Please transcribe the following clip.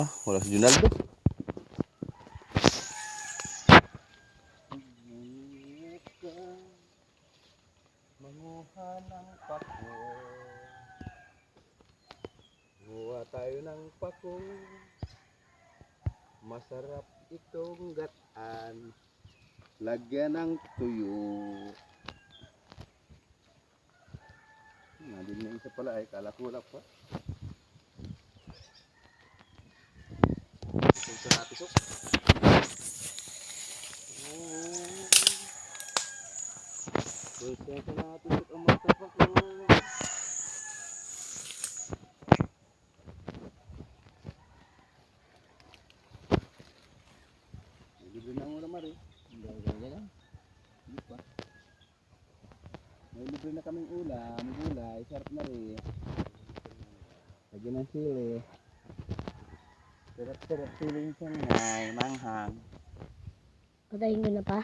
Ah, wala si Junaldo. Manguha ng pako. Guha tayo ng pako. Masarap itong gataan. Lagyan ng tuyo. Nandun na isa pala ay kala ko pa. Ito sa napisok. Pwede sa napisok ang mata pa ko. Libre na ang ulam mari. Hindi pa. May libre na kaming ulam, gulay, sarap na rin. Lagyan ng sili. Dapat ko feeling siya na ay manghang. Patayin ko na pa?